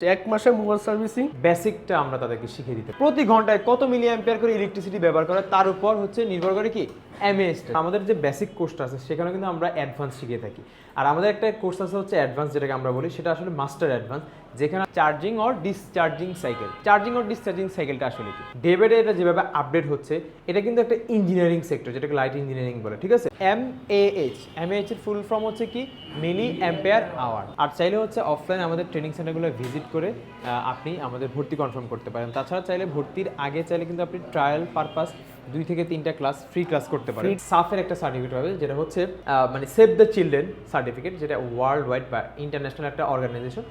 এক মাসে mobile servicing বেসিকটা আমরা তাদেরকে শিখিয়ে দিতে প্রতি ঘন্টায় কত মিলি অ্যাম্পিয়ার করে ইলেকট্রিসিটি ব্যবহার করে তার উপর হচ্ছে নির্ভর করে কি? এমএস আমাদের যে বেসিক কোর্সটা আছে সেখানে কিন্তু আমরা অ্যাডভান্স শিখিয়ে থাকি। আর আমাদের একটা কোর্স আছে হচ্ছে অ্যাডভান্স যেটাকে আমরা বলি, সেটা আসলে মাস্টার অ্যাডভান্স যেখানে charging or discharging cycle charging or discharging সাইকেলটা আসলে কি? ডে বাই ডে এটা যেভাবে আপডেট হচ্ছে, এটা কিন্তু একটা ইঞ্জিনিয়ারিং সেক্টর যেটাকে লাইট ইঞ্জিনিয়ারিং বলে, ঠিক আছে? M A H M H এর ফুল ফর্ম হচ্ছে কি? মিলি অ্যাম্পেয়ার আওয়ার আর চাইলে হচ্ছে অফলাইন আমাদের ট্রেনিং সেন্টারগুলো ভিজিট করে আপনি আমাদের ভর্তি কনফার্ম করতে পারেন। তাছাড়া চাইলে ভর্তির আগে চাইলে কিন্তু আপনি ট্রায়াল পারপাস দুই থেকে তিনটা ক্লাস ফ্রি ক্লাস করতে পারেন। সাফের একটা সার্টিফিকেট হবে যেটা হচ্ছে মানে সেভ দ্য চিলড্রেন সার্টিফিকেট যেটা ওয়ার্ল্ড ওয়াইড বা ইন্টারন্যাশনাল একটা অর্গানাইজেশন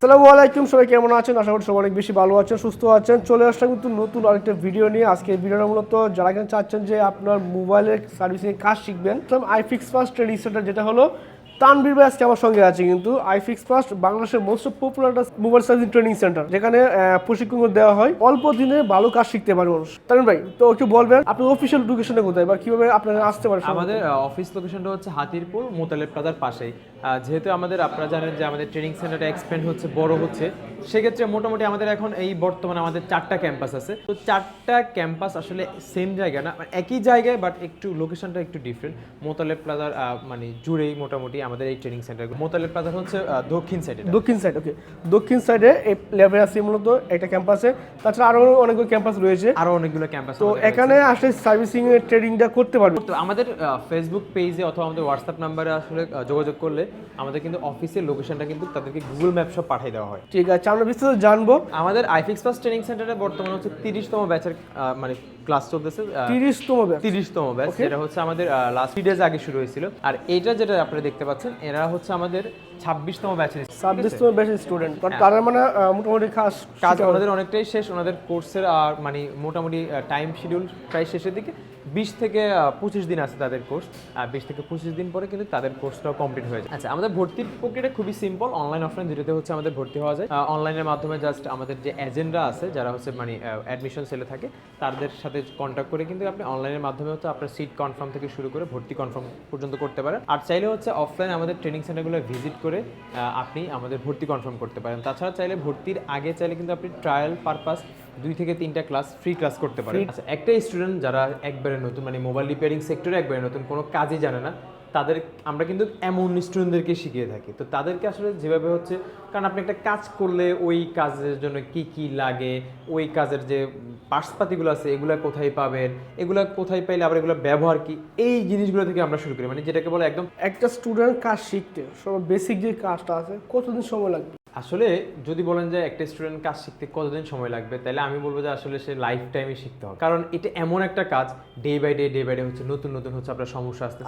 আসসালামু আলাইকুম সবাই কেমন আছেন? আশা করি সবাই অনেক বেশি ভালো আছেন সুস্থ আছেন। চলে আসলাম কিন্তু নতুন আরেকটা ভিডিও নিয়ে। আজকে ভিডিওটা মূলত যারা কিনা চাচ্ছেন যে আপনার মোবাইলের সার্ভিসিং কাজ শিখবেন আইফিক্স ফার্স্ট ট্রেনিং সেন্টার যেটা হলো তানবীর ভাই আজকে আমার সঙ্গে আছে কিন্তু আইফিক্স ফার্স্ট বাংলাদেশের most popular mobile servicing training centre যেখানে প্রশিক্ষণ দেওয়া হয়। অল্প দিনে ভালো কাজ শিখতে পারে মানুষ। তানবীর ভাই, তো একটু বলবেন, আপনি অফিসিয়াল লোকেশনে কোথায় বা কীভাবে আপনারা আসতে পারেন আমাদের অফিস লোকেশনটা হচ্ছে হাতিরপুল মোতালেব প্লাজার পাশেই। যেহেতু আমাদের আপনারা জানেন যে আমাদের ট্রেনিং সেন্টারটা এক্সপেন্ড হচ্ছে, বড় হচ্ছে, সেক্ষেত্রে মোটামুটি আমাদের এখন এই বর্তমানে আমাদের চারটা ক্যাম্পাস আছে। তো চারটা ক্যাম্পাস আসলে সেম জায়গা না মানে একই জায়গায় বাট একটু লোকেশনটা একটু ডিফারেন্ট মোতালেব প্লাজার মানে জুড়েই মোটামুটি আমাদের এই ট্রেনিং সেন্টার মোতালেব প্লাজার হচ্ছে দক্ষিণ সাইডে দক্ষিণ সাইড ওকে দক্ষিণ সাইডে এই লেভেল আছে মূলত একটা ক্যাম্পাসে তাছাড়া আরও অনেকগুলো ক্যাম্পাস রয়েছে। আরও অনেকগুলো ক্যাম্পাস তো এখানে আসলে সার্ভিসিং এর ট্রেনিংটা করতে পারবে। তো আমাদের ফেসবুক পেজে অথবা আমাদের হোয়াটসঅ্যাপ নাম্বারে আসলে যোগাযোগ করলে আমাদের কিন্তু অফিসের লোকেশনটা কিন্তু তাদেরকে গুগল ম্যাপ সব পাঠিয়ে দেওয়া হয়। ঠিক আছে আমরা বিস্তারিত জানব। আমাদের আইফিক্স ফার্স্ট ট্রেনিং সেন্টারে বর্তমানে হচ্ছে তিরিশতম ব্যাচের মানে ক্লাস চলতেছে তিরিশতম ব্যাচ তিরিশতম ব্যাচ যেটা হচ্ছে আমাদের লাস্ট ডেজ আগে শুরু হয়েছিল। আর এইটা যেটা আপনারা দেখতে পাচ্ছেন এরা হচ্ছে আমাদের ছাব্বিশতম ব্যাচের ছাব্বিশতম ব্যাচের স্টুডেন্ট বাট তারা মানে মোটামুটি খাস কাজ ওনাদের অনেকটাই শেষ ওনাদের কোর্সের আর মানে মোটামুটি টাইম শিডিউল প্রায় শেষের দিকে। বিশ থেকে পঁচিশ দিন আছে তাদের কোর্স আর বিশ থেকে পঁচিশ দিন পরে কিন্তু তাদের কোর্সটাও কমপ্লিট হয়ে যায়। আচ্ছা আমাদের ভর্তির প্রক্রিয়াটা খুবই সিম্পল অনলাইন অফলাইন দুটোতে হচ্ছে আমাদের ভর্তি হওয়া যায়। অনলাইনের মাধ্যমে জাস্ট আমাদের যে এজেন্টরা আছে, যারা হচ্ছে মানে অ্যাডমিশন সেলে থাকে, তাদের সাথে কন্ট্যাক্ট করে কিন্তু আপনি অনলাইনের মাধ্যমে হচ্ছে আপনার সিট কনফার্ম থেকে শুরু করে ভর্তি কনফার্ম পর্যন্ত করতে পারেন। আর চাইলে হচ্ছে অফলাইন আমাদের ট্রেনিং সেন্টারগুলো ভিজিট করে আপনি আমাদের ভর্তি কনফার্ম করতে পারেন। তাছাড়া চাইলে ভর্তির আগে চাইলে কিন্তু আপনি ট্রায়াল পারপাস দুই থেকে তিনটা ক্লাস ফ্রি ক্লাস করতে পারেন আচ্ছা একটা স্টুডেন্ট যারা একবারে নতুন মানে মোবাইল রিপেয়ারিং সেক্টরে একবারে নতুন কোনো কাজই জানে না তাদের আমরা কিন্তু এমন স্টুডেন্টদেরকে শিখিয়ে থাকি। তো তাদেরকে আসলে যেভাবে হচ্ছে কারণ আপনি একটা কাজ করলে ওই কাজের জন্য কি কি লাগে ওই কাজের যে পার্টসপাতিগুলো আছে এগুলো কোথায় পাবেন এগুলো কোথায় পাইলে আবার এগুলো ব্যবহার কি এই জিনিসগুলো থেকে আমরা শুরু করি। মানে যেটাকে বলে একদম একটা স্টুডেন্ট কাজ শিখতে সব বেসিক যে কাজটা আছে কতদিন সময় লাগবে? আসলে যদি বলেন যে একটা স্টুডেন্ট কাজ শিখতে কতদিন সময় লাগবে তাহলে আমি বলব যে আসলে সে লাইফ টাইমে শিখতে হবে। কারণ এটা এমন একটা কাজ day by day day by day হচ্ছে নতুন নতুন হচ্ছে আপনার সমস্যা আসতে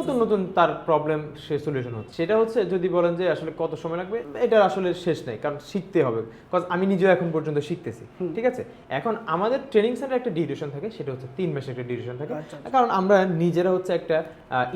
নতুন নতুন তার প্রবলেম সে সলিউশন হচ্ছে। সেটা হচ্ছে যদি বলেন যে আসলে কত সময় লাগবে এটার আসলে শেষ নেই কারণ শিখতে হবে। কজ আমি নিজেও এখন পর্যন্ত শিখতেছি। ঠিক আছে? এখন আমাদের ট্রেনিং সেন্টার একটা ডিউরেশন থাকে সেটা হচ্ছে তিন মাসের একটা ডিউরেশন থাকে। আচ্ছা, কারণ আমরা নিজেরা হচ্ছে একটা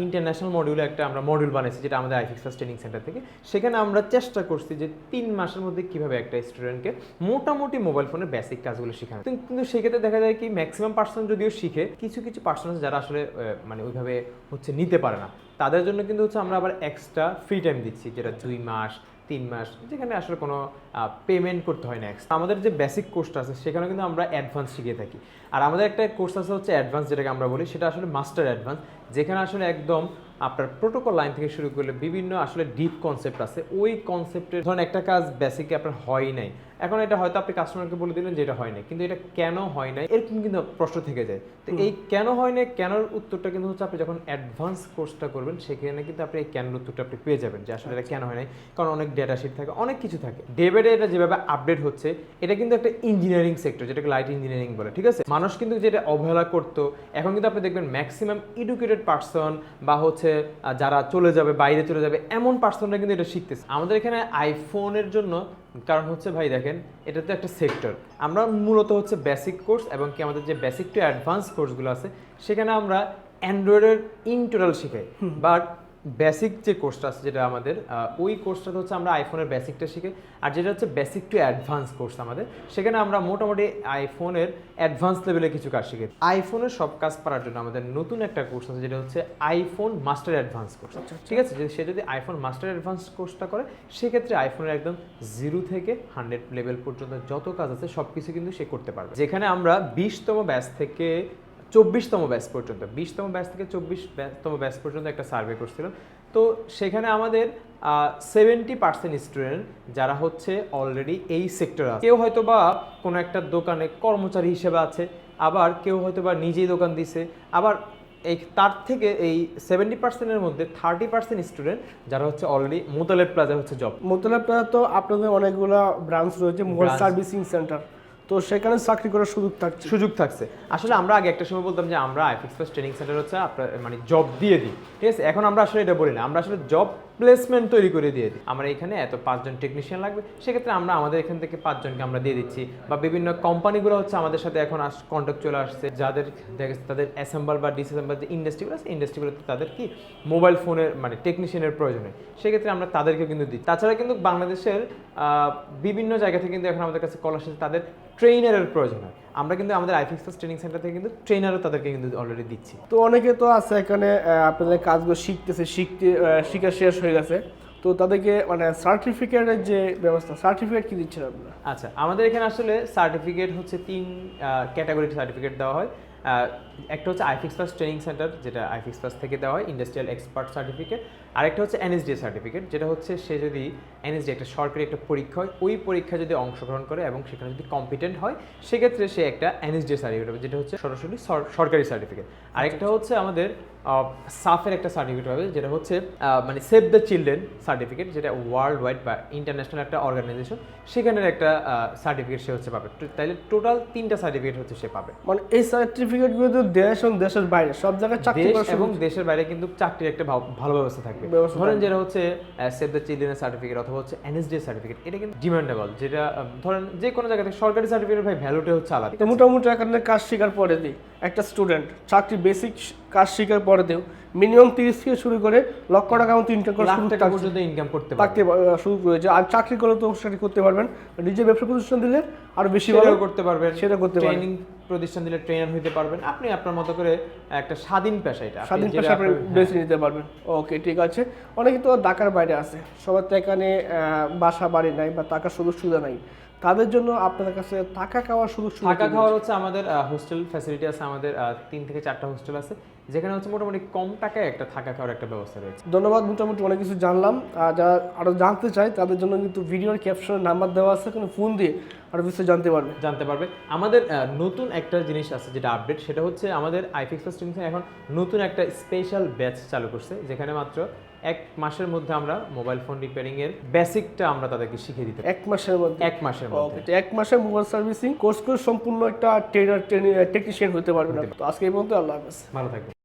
ইন্টারন্যাশনাল মডিউলে একটা আমরা মডিউল বানাইছি যেটা আমাদের আইফিক্স ফার্স্ট ট্রেনিং সেন্টার থেকে। সেখানে আমরা চেষ্টা করছি যে তিন মাসের মধ্যে কীভাবে একটা স্টুডেন্টকে মোটামুটি মোবাইল ফোনের বেসিক কাজগুলো শেখানো। কিন্তু- সেক্ষেত্রে দেখা যায় কি ম্যাক্সিমাম পার্সন যদিও শিখে, কিছু কিছু পার্সন আছে যারা আসলে মানে ওইভাবে হচ্ছে নিতে পারে না। তাদের জন্য কিন্তু হচ্ছে আমরা আবার এক্সট্রা ফ্রি টাইম দিচ্ছি, যেটা দুই মাস তিন মাস, যেখানে আসলে কোনো পেমেন্ট করতে হয় না এক্সট্রা আমাদের যে বেসিক কোর্সটা আছে, সেখানে কিন্তু আমরা অ্যাডভান্স শিখিয়ে থাকি। আর আমাদের একটা কোর্স আছে হচ্ছে অ্যাডভান্স যেটাকে আমরা বলি, সেটা আসলে মাস্টার অ্যাডভান্স যেখানে আসলে একদম আপনার প্রোটোকল লাইন থেকে শুরু করলে বিভিন্ন আসলে ডিপ কনসেপ্ট আছে। ওই কনসেপ্টের ধরুন একটা কাজ বেসিকে আপনার হয় নাই। এখন এটা হয়তো আপনি কাস্টমারকে বলে দিলেন যে এটা হয় নাই কিন্তু এটা কেন হয় নাই এরকম কিন্তু প্রশ্ন থেকে যায়। তো এই কেন হয় নাই কেনর উত্তরটা কিন্তু হচ্ছে আপনি যখন অ্যাডভান্স কোর্সটা করবেন সেখানে কিন্তু আপনি এই কেনর উত্তরটা আপনি পেয়ে যাবেন যে আসলে এটা কেন হয় নাই কারণ অনেক ডেটা শিট থাকে অনেক কিছু থাকে। ডে বাই ডে এটা যেভাবে আপডেট হচ্ছে এটা কিন্তু একটা ইঞ্জিনিয়ারিং সেক্টর যেটাকে লাইট ইঞ্জিনিয়ারিং বলে ঠিক আছে? মানুষ কিন্তু যেটা অবহেলা করতো এখন কিন্তু আপনি দেখবেন ম্যাক্সিমাম এডুকেটেড পার্সন বা হচ্ছে যারা চলে যাবে বাইরে চলে যাবে এমন পার্সনরা কিন্তু এটা শিখতেছে। আমাদের এখানে আইফোনের জন্য কারণ হচ্ছে ভাই দেখেন এটা তো একটা সেক্টর। আমরা মূলত হচ্ছে বেসিক কোর্স এবং কি আমাদের যে বেসিক টু অ্যাডভান্স কোর্সগুলো আছে সেখানে আমরা অ্যান্ড্রয়েডের ইন টোটাল শিখাই। বাট বেসিক যে কোর্সটা আছে যেটা আমাদের ওই কোর্সটা হচ্ছে আমরা আইফোনের বেসিকটা শিখে আর যেটা হচ্ছে বেসিক টু অ্যাডভান্স কোর্স আমাদের সেখানে আমরা মোটামুটি আইফোনের অ্যাডভান্স লেভেলে কিছু কাজ শিখে আইফোনের সব কাজ পারার জন্য আমাদের নতুন একটা কোর্স আছে যেটা হচ্ছে আইফোন মাস্টার অ্যাডভান্স কোর্স ঠিক আছে? সে যদি আইফোন মাস্টার অ্যাডভান্স কোর্সটা করে সেক্ষেত্রে আইফোনের একদম জিরো থেকে হান্ড্রেড লেভেল পর্যন্ত যত কাজ আছে সব কিছু কিন্তু সে করতে পারবে। যেখানে আমরা বিশতম ব্যাচ থেকে চব্বিশতম ব্যাচ পর্যন্ত বিশতম ব্যাচ থেকে চব্বিশতম ব্যাচ পর্যন্ত একটা সার্ভে করছিলাম তো সেখানে আমাদের সেভেন্টি পার্সেন্ট স্টুডেন্ট যারা হচ্ছে অলরেডি এই সেক্টরে আছে। কেউ হয়তো বা কোনো একটা দোকানে কর্মচারী হিসেবে আছে আবার কেউ হয়তো বা নিজেই দোকান দিছে আবার এই তার থেকে এই সেভেন্টি পার্সেন্টের মধ্যে থার্টি পার্সেন্ট স্টুডেন্ট যারা হচ্ছে অলরেডি মোতালেব প্লাজা হচ্ছে জব মোতালেব প্লাজা তো আপনাদের অনেকগুলো ব্রাঞ্চ রয়েছে মোবাইল সার্ভিসিং সেন্টার তো সেখানে চাকরি করার সুযোগ থাকছে। সুযোগ থাকছে। আসলে আমরা আগে একটা সময় বলতাম যে আমরা আইফিক্স প্লাস ট্রেনিং সেন্টার হচ্ছে আপনার মানে জব দিয়ে দিই। ঠিক আছে? এখন আমরা আসলে এটা বলি না। আমরা আসলে জব প্লেসমেন্ট তৈরি করে দিয়ে দিই। আমরা এখানে এত পাঁচজন টেকনিশিয়ান লাগবে, সেক্ষেত্রে আমরা আমাদের এখান থেকে পাঁচজনকে আমরা দিয়ে দিচ্ছি। বা বিভিন্ন কোম্পানিগুলো হচ্ছে আমাদের সাথে এখন আস কন্ট্যাক্ট চলে আসছে, যাদের দেখা তাদের অ্যাসেম্বল বা ডিসঅ্যাসেম্বল যে ইন্ডাস্ট্রিগুলো আছে ইন্ডাস্ট্রিগুলোতে তাদের কি মোবাইল ফোনের মানে টেকনিশিয়ানের প্রয়োজন হয়। সেক্ষেত্রে আমরা তাদেরকে কিন্তু দিই। তাছাড়া কিন্তু বাংলাদেশের বিভিন্ন জায়গা থেকে কিন্তু এখন আমাদের কাছে কল আসছে তাদের ট্রেনারের প্রয়োজন হয়। আমরা কিন্তু আমাদের আইফিক্স ট্রেনিং সেন্টার থেকে কিন্তু ট্রেনারও তাদেরকে কিন্তু অলরেডি দিচ্ছি। তো অনেকে তো আছে এখানে আপনাদের কাজগুলো শিখতেছে শিখতে শিখা শেষ হয়ে গেছে। তো তাদেরকে মানে সার্টিফিকেটের যে ব্যবস্থা সার্টিফিকেট কি দিচ্ছেন আপনারা? আচ্ছা আমাদের এখানে আসলে সার্টিফিকেট হচ্ছে তিন ক্যাটাগরির সার্টিফিকেট দেওয়া হয়। একটা হচ্ছে আইফিক্স প্লাস ট্রেনিং সেন্টার যেটা আইফিক্স প্লাস থেকে দেওয়া হয় ইন্ডাস্ট্রিয়াল এক্সপার্ট সার্টিফিকেট আরেকটা হচ্ছে এনএসডি সার্টিফিকেট যেটা হচ্ছে সে যদি এনএসডি একটা সরকারি একটা পরীক্ষা হয়, ওই পরীক্ষায় যদি অংশগ্রহণ করে এবং সেখানে যদি কম্পিটেন্ট হয়, সেক্ষেত্রে সে একটা এনএসডি সার্টিফিকেট যেটা হচ্ছে সরাসরি সরকারি সার্টিফিকেট আরেকটা হচ্ছে আমাদের সাফের একটা সার্টিফিকেট হবে যেটা হচ্ছে মানে সেভ দ্য চিলড্রেন সার্টিফিকেট যেটা ওয়ার্ল্ড ওয়াইড বা ইন্টারন্যাশনাল একটা অর্গানাইজেশন সেখানের একটা সার্টিফিকেট সে হচ্ছে পাবে। তাইলে টোটাল তিনটা সার্টিফিকেট হচ্ছে সে পাবে। মানে এই সার্টিফিকেটগুলো তো দেশ এবং দেশের বাইরে সব জায়গায় চাকরি এবং দেশের বাইরে কিন্তু চাকরির একটা ভালো ব্যবস্থা থাকবে। ধরেন যেটা হচ্ছে সেভ দ্য চিলড্রেনের সার্টিফিকেট অথবা হচ্ছে এনএসডি সার্টিফিকেট এটা কিন্তু ডিমান্ডেবল যেটা ধরেন যে কোনো জায়গা থেকে সরকারি সার্টিফিকেট ভাই ভ্যালুটা হচ্ছে আলাদা। মোটামুটি এখানে কাজ শেখার পরে দিই। একটা স্টুডেন্ট চাকরি বেসিক কাজ শেখার পরে দিও মিনিমাম তিরিশ থেকে শুরু করে লক্ষ টাকা মতো ইনকাম টাকা পর্যন্ত ইনকাম করতে থাকতে আহ, সুযোগ আর চাকরি করলে তো সেটা করতে পারবেন। নিজে ব্যবসা প্রতিষ্ঠান দিলে আরও বেশি ভালো। করতে পারবেন। সেটা করতে পারবেন। ট্রেনিং প্রতিষ্ঠান দিলে ট্রেনার হইতে পারবেন। আপনি আপনার মতো করে একটা স্বাধীন পেশা এটা। স্বাধীন পেশা আপনি হ্যাঁ। বেছে নিতে পারবেন। ওকে ঠিক আছে। অনেকে তো ঢাকার বাইরে আছে। সবার তো এখানে বাসা বাড়ি নাই বা টাকার সুযোগ সুবিধা নাই। তাদের জন্য আপনাদের কাছে থাকা খাওয়ার সুযোগ সুবিধা থাকা খাওয়ার হচ্ছে আমাদের হোস্টেল ফ্যাসিলিটি আছে আমাদের তিন থেকে চারটা হোস্টেল আছে যেখানে হচ্ছে মোটামুটি কম টাকায় একটা থাকা খাওয়ার একটা ব্যবস্থা রয়েছে। ধন্যবাদ মোটামুটি অনেক কিছু জানলাম। আর যারা আরও জানতে চায় তাদের জন্য কিন্তু ভিডিওর ক্যাপশনে নাম্বার দেওয়া আছে কোনো ফোন দিয়ে আরও কিছু জানতে পারবে। জানতে পারবে। আমাদের নতুন একটা জিনিস আছে যেটা আপডেট সেটা হচ্ছে আমাদের আইফিক্স এখন নতুন একটা স্পেশাল ব্যাচ চালু করছে যেখানে মাত্র এক মাসের মধ্যে আমরা মোবাইল ফোন রিপেয়ারিং এর বেসিকটা আমরা তাদেরকে শিখিয়ে দিতে এক মাসের মধ্যে? এক মাসের মধ্যে। এক মাসে মোবাইল সার্ভিসিং কোর্স করে সম্পূর্ণ একটা ট্রেনার টেকনিশিয়ান হতে পারবে না তো আজকে এই পর্যন্ত আল্লাহ হাফেজ। ভালো থাকবে